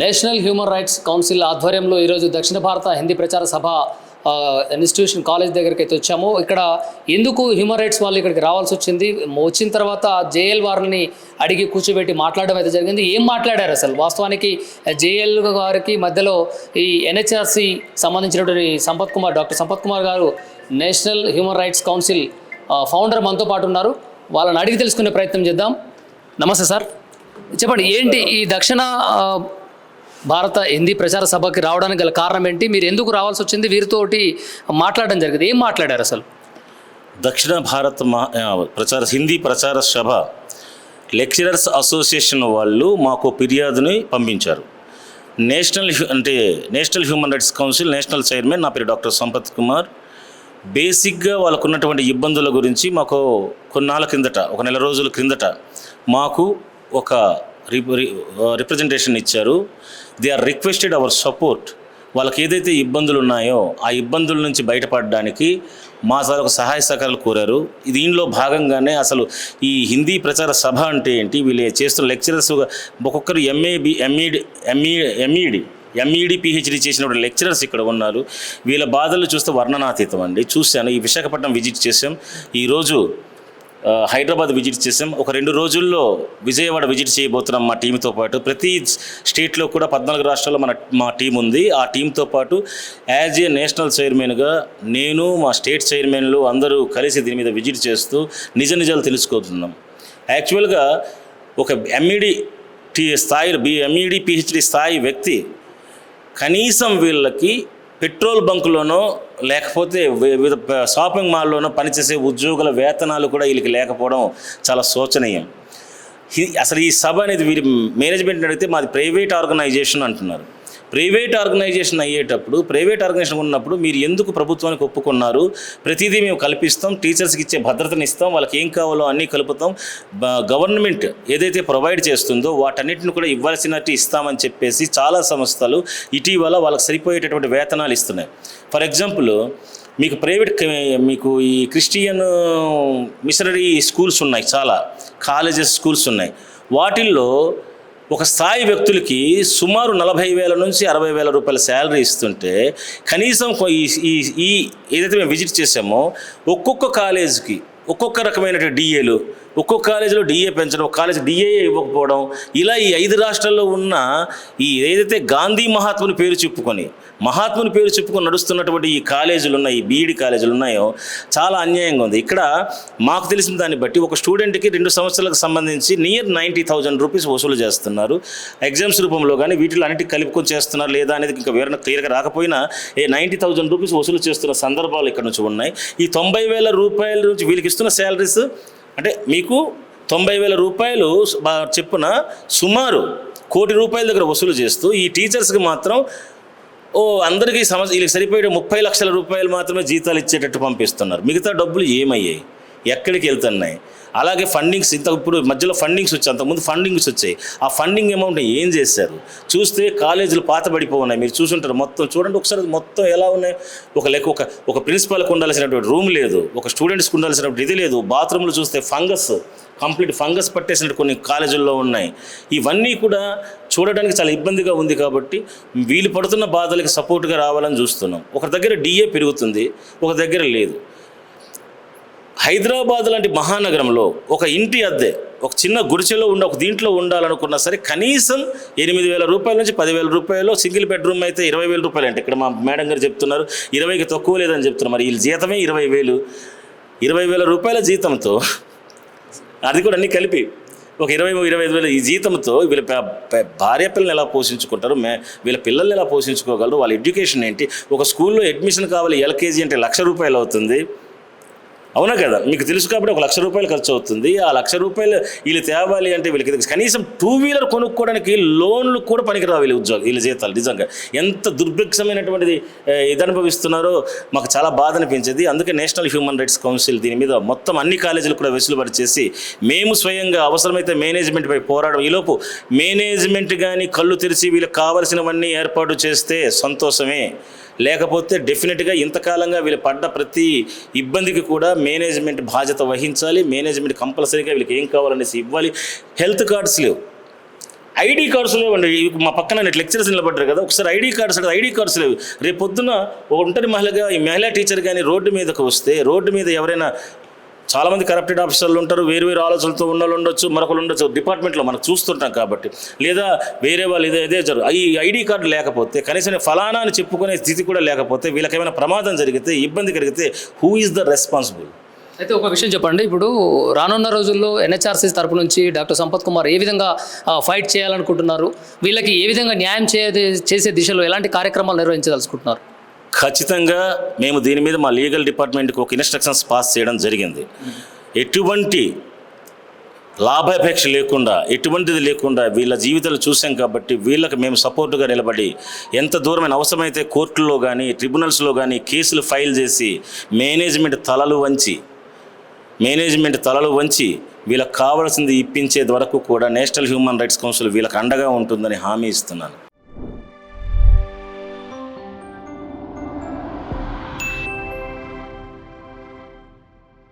National human rights council ఆధ్వర్యంలో ఈరోజు దక్షిణ భారత హిందీ ప్రచార సభ ఇన్స్టిట్యూషన్ కాలేజ్ దగ్గరికి అయితే వచ్చాము. ఇక్కడ ఎందుకు హ్యూమన్ రైట్స్ వాళ్ళు ఇక్కడికి రావాల్సి వచ్చింది? వచ్చిన తర్వాత జేఎల్ వారిని అడిగి కూర్చోబెట్టి మాట్లాడడం అయితే జరిగింది. ఏం మాట్లాడారు అసలు? వాస్తవానికి జేఎల్ గారికి మధ్యలో ఈ ఎన్హెచ్ఆర్సి సంబంధించినటువంటి సంపత్ కుమార్ డాక్టర్ సంపత్ కుమార్ గారు national human rights council founder మనతో పాటు ఉన్నారు. వాళ్ళని అడిగి తెలుసుకునే ప్రయత్నం చేద్దాం. నమస్తే సార్. చెప్పండి ఏంటి ఈ దక్షిణ భారత హిందీ ప్రచార సభకి రావడానికి గల కారణం ఏంటి? మీరు ఎందుకు రావాల్సి వచ్చింది? వీరితోటి మాట్లాడడం జరిగింది. ఏం మాట్లాడారు అసలు? దక్షిణ భారత్ మహా ప్రచార హిందీ ప్రచార సభ లెక్చరర్స్ అసోసియేషన్ వాళ్ళు మాకు ఫిర్యాదుని పంపించారు. నేషనల్ అంటే national human rights council national chairman నా పేరు డాక్టర్ సంపత్ కుమార్. బేసిక్గా వాళ్ళకు ఉన్నటువంటి ఇబ్బందుల గురించి మాకు కొన్నాళ్ళ క్రిందట ఒక నెల రోజుల క్రిందట మాకు ఒక రిప్రజెంటేషన్ ఇచ్చారు. They are requested our support వాళ్ళకి ఏదైతే ఇబ్బందులు ఉన్నాయో ఆ ఇబ్బందుల నుంచి బయటపడడానికి మా సార్ ఒక సహాయ సహకారాలు కోరారు. దీనిలో భాగంగానే అసలు ఈ హిందీ ప్రచార సభ అంటే ఏంటి? వీళ్ళు చేస్తున్న లెక్చరర్స్ ఒక్కొక్కరు MA B MEd ME MEd MEd PhD చేసినటువంటి లెక్చరర్స్ ఇక్కడ ఉన్నారు. వీళ్ళ బాధలు చూస్తే వర్ణనాతీతం అండి. చూశాను. ఈ విశాఖపట్నం విజిట్ చేసాం ఈరోజు హైదరాబాద్ విజిట్ చేసాం ఒక రెండు రోజుల్లో విజయవాడ విజిట్ చేయబోతున్నాం మా టీంతో పాటు. ప్రతి స్టేట్లో కూడా పద్నాలుగు రాష్ట్రాల్లో మన మా టీం ఉంది. ఆ టీంతో పాటు యాజ్ ఏ నేషనల్ చైర్మన్గా నేను మా స్టేట్ చైర్మన్లు అందరూ కలిసి దీని మీద విజిట్ చేస్తూ నిజ నిజాలు తెలుసుకోతున్నాం. యాక్చువల్గా ఒక ఎంఈడి టీ స్థాయి బి ఎంఈడి పిహెచ్డి స్థాయి వ్యక్తి కనీసం వీళ్ళకి పెట్రోల్ బంకులోనో లేకపోతే వివిధ షాపింగ్ మాల్లోనూ పనిచేసే ఉద్యోగుల వేతనాలు కూడా వీళ్ళకి లేకపోవడం చాలా శోచనీయం. అసలు ఈ సభ అనేది వీరి మేనేజ్మెంట్ అడిగితే మాది ప్రైవేట్ ఆర్గనైజేషన్ అంటున్నారు. ప్రైవేట్ ఆర్గనైజేషన్ అయ్యేటప్పుడు ప్రైవేట్ ఆర్గనైజేషన్ ఉన్నప్పుడు మీరు ఎందుకు ప్రభుత్వానికి ఒప్పుకున్నారు? ప్రతిదీ మేము కల్పిస్తాం టీచర్స్కి ఇచ్చే భద్రతని ఇస్తాం వాళ్ళకి ఏం కావాలో అన్నీ కలుపుతాం. బ- గవర్నమెంట్ ఏదైతే ప్రొవైడ్ చేస్తుందో వాటన్నిటిని కూడా ఇవ్వాల్సినట్టు ఇస్తామని చెప్పేసి చాలా సంస్థలు ఇటీవల వాళ్ళకి సరిపోయేటటువంటి వేతనాలు ఇస్తున్నాయి. ఫర్ ఎగ్జాంపుల్ మీకు ప్రైవేట్ మీకు ఈ క్రిస్టియన్ మిషనరీ స్కూల్స్ ఉన్నాయి చాలా కాలేజెస్ స్కూల్స్ ఉన్నాయి. వాటిల్లో ఒక స్థాయి వ్యక్తులకి సుమారు నలభై వేల నుంచి అరవై వేల రూపాయల శాలరీ ఇస్తుంటే కనీసం ఈ ఈ ఏదైతే మేము విజిట్ చేసామో ఒక్కొక్క కాలేజీకి ఒక్కొక్క రకమైన డిఏలు ఒక్కొక్క కాలేజీలో డిఏ పెంచడం ఒక కాలేజీ డిఏ ఇవ్వకపోవడం ఇలా ఈ ఐదు రాష్ట్రాల్లో ఉన్న ఈ ఏదైతే గాంధీ మహాత్ముని పేరు చెప్పుకొని మహాత్ముని పేరు చెప్పుకొని నడుస్తున్నటువంటి ఈ కాలేజీలు ఉన్నాయి ఈ బీఈడి కాలేజీలు ఉన్నాయో చాలా అన్యాయంగా ఉంది. ఇక్కడ మాకు తెలిసిన దాన్ని బట్టి ఒక స్టూడెంట్కి రెండు సంవత్సరాలకు సంబంధించి నియర్ నైంటీ థౌజండ్ రూపీస్ వసూలు చేస్తున్నారు. ఎగ్జామ్స్ రూపంలో కానీ వీటిలో అన్నిటికీ కలుపుకొని చేస్తున్నారు లేదా అనేది ఇంకా వివరణ క్లియర్గా రాకపోయినా ఏ నైంటీ థౌజండ్ రూపీస్ వసూలు చేస్తున్న సందర్భాలు ఇక్కడ నుంచి ఉన్నాయి. ఈ తొంభై వేల రూపాయల నుంచి వీళ్ళకి ఇస్తున్న శాలరీస్ అంటే మీకు తొంభై వేల రూపాయలు చెప్పున సుమారు కోటి రూపాయల దగ్గర వసూలు చేస్తూ ఈ టీచర్స్కి మాత్రం ఓ అందరికీ సమస్య వీళ్ళకి సరిపోయే ముప్పై లక్షల రూపాయలు మాత్రమే జీతాలు ఇచ్చేటట్టు పంపిస్తున్నారు. మిగతా డబ్బులు ఏమయ్యాయి? ఎక్కడికి వెళ్తున్నాయి? అలాగే ఫండింగ్స్ ఇంత ఇప్పుడు మధ్యలో ఫండింగ్స్ వచ్చాయి అంతకుముందు ఫండింగ్స్ వచ్చాయి. ఆ ఫండింగ్ అమౌంట్ ఏం చేశారు? చూస్తే కాలేజీలు పాతబడిపోఉన్నాయి మీరు చూసుంటారు మొత్తం చూడండి ఒకసారి మొత్తం ఎలా ఉన్నాయి. ఒక లెక్క ఒక ఒక ప్రిన్సిపాల్కి ఉండాల్సినటువంటి రూమ్ లేదు ఒక స్టూడెంట్స్కి ఉండాల్సినటువంటి ఇది లేదు. బాత్రూమ్లు చూస్తే ఫంగస్ కంప్లీట్ ఫంగస్ పట్టేసినట్టు కొన్ని కాలేజీల్లో ఉన్నాయి. ఇవన్నీ కూడా చూడడానికి చాలా ఇబ్బందిగా ఉంది కాబట్టి వీళ్ళు పడుతున్న బాధలకి సపోర్ట్గా రావాలని చూస్తున్నాం. ఒక దగ్గర డిఏ పెరుగుతుంది ఒక దగ్గర లేదు. హైదరాబాద్ లాంటి మహానగరంలో ఒక ఇంటి అద్దె ఒక చిన్న గుడిసెలో ఉండి ఒక దీంట్లో ఉండాలనుకున్నా సరే కనీసం ఎనిమిది వేల రూపాయల నుంచి పదివేల రూపాయలు సింగిల్ బెడ్రూమ్ అయితే ఇరవై వేల రూపాయలు అంటే ఇక్కడ మా మేడం గారు చెప్తున్నారు ఇరవైకి తక్కువ లేదని చెప్తున్నారు. మరి వీళ్ళ జీతమే ఇరవై వేలు. ఇరవై వేల రూపాయల జీతంతో అది కూడా అన్నీ కలిపి ఒక ఇరవై ఇరవై ఐదు వేల ఈ జీతంతో వీళ్ళ భార్య పిల్లల్ని ఎలా పోషించుకుంటారు? మే వీళ్ళ పిల్లల్ని ఎలా పోషించుకోగలరు? వాళ్ళ ఎడ్యుకేషన్ ఏంటి? ఒక స్కూల్లో అడ్మిషన్ కావాలి ఎల్కేజీ అంటే లక్ష రూపాయలు అవుతుంది. అవునా కదా? మీకు తెలుసు కాబట్టి ఒక లక్ష రూపాయలు ఖర్చు అవుతుంది. ఆ లక్ష రూపాయలు వీళ్ళు తేవాలి అంటే వీళ్ళకి కనీసం టూ వీలర్ కొనుక్కోవడానికి లోన్లు కూడా పనికిరావు వీళ్ళ ఉద్యోగం వీళ్ళ జీతాలు. నిజంగా ఎంత దుర్భిక్షమైనటువంటిది ఇది అనుభవిస్తున్నారో మాకు చాలా బాధ అనిపించేది. అందుకే నేషనల్ హ్యూమన్ రైట్స్ కౌన్సిల్ దీని మీద మొత్తం అన్ని కాలేజీలు కూడా వెసులుబాటు చేసి మేము స్వయంగా అవసరమైతే మేనేజ్మెంట్పై పోరాడడం. ఈలోపు మేనేజ్మెంట్ కానీ కళ్ళు తెరిచి వీళ్ళకి కావలసినవన్నీ ఏర్పాటు చేస్తే సంతోషమే. లేకపోతే డెఫినెట్గా ఇంతకాలంగా వీళ్ళు పడ్డ ప్రతి ఇబ్బందికి కూడా మేనేజ్మెంట్ బాధ్యత వహించాలి మేనేజ్మెంట్ కంపల్సరీగా వీళ్ళకి ఏం కావాలనేసి ఇవ్వాలి. హెల్త్ కార్డ్స్ లేవు. ఐడి కార్డ్స్ లేవండి మా పక్కన నేను లెక్చరర్స్ నిలబడ్డారు కదా ఒకసారి ఐడి కార్డ్స్ అంటే ఐడి కార్డ్స్ లేవు. రేపు పొద్దున ఒక ఒంటరి మహిళగా ఈ మహిళా టీచర్ కానీ రోడ్డు మీదకి వస్తే రోడ్డు మీద ఎవరైనా చాలామంది కరప్టెడ్ ఆఫీసర్లు ఉంటారు వేరు వేరు ఆలోచనలతో ఉన్న ఉండొచ్చు మరొకరు ఉండొచ్చు డిపార్ట్మెంట్లో మనం చూస్తుంటాం కాబట్టి. లేదా వేరే వాళ్ళు ఇదే ఇదే జరుగు ఈ ఐడి కార్డు లేకపోతే కనీసం ఫలానా అని చెప్పుకునే స్థితి కూడా లేకపోతే వీళ్ళకేమైనా ప్రమాదం జరిగితే ఇబ్బంది కలిగితే హూ ఈజ్ ద రెస్పాన్సిబుల్ అయితే ఒక విషయం చెప్పండి. ఇప్పుడు రానున్న రోజుల్లో ఎన్హెచ్ఆర్సీ తరపు నుంచి డాక్టర్ సంపత్ కుమార్ ఏ విధంగా ఫైట్ చేయాలనుకుంటున్నారు? వీళ్ళకి ఏ విధంగా న్యాయం చేసే దిశలో ఎలాంటి కార్యక్రమాలు నిర్వహించదలుచుకుంటున్నారు? ఖచ్చితంగా మేము దీని మీద మా లీగల్ డిపార్ట్మెంట్కి ఒక ఇన్స్ట్రక్షన్స్ పాస్ చేయడం జరిగింది. ఎటువంటి లాభాపేక్ష లేకుండా ఎటువంటిది లేకుండా వీళ్ళ జీవితాలు చూసాం కాబట్టి వీళ్ళకి మేము సపోర్టుగా నిలబడి ఎంత దూరమైన అవసరమైతే కోర్టుల్లో కానీ ట్రిబ్యునల్స్లో కానీ కేసులు ఫైల్ చేసి మేనేజ్మెంట్ తలలు వంచి మేనేజ్మెంట్ తలలు వంచి వీళ్ళకి కావాల్సింది ఇప్పించేది వరకు కూడా నేషనల్ హ్యూమన్ రైట్స్ కౌన్సిల్ వీళ్ళకి అండగా ఉంటుందని హామీ ఇస్తున్నాను.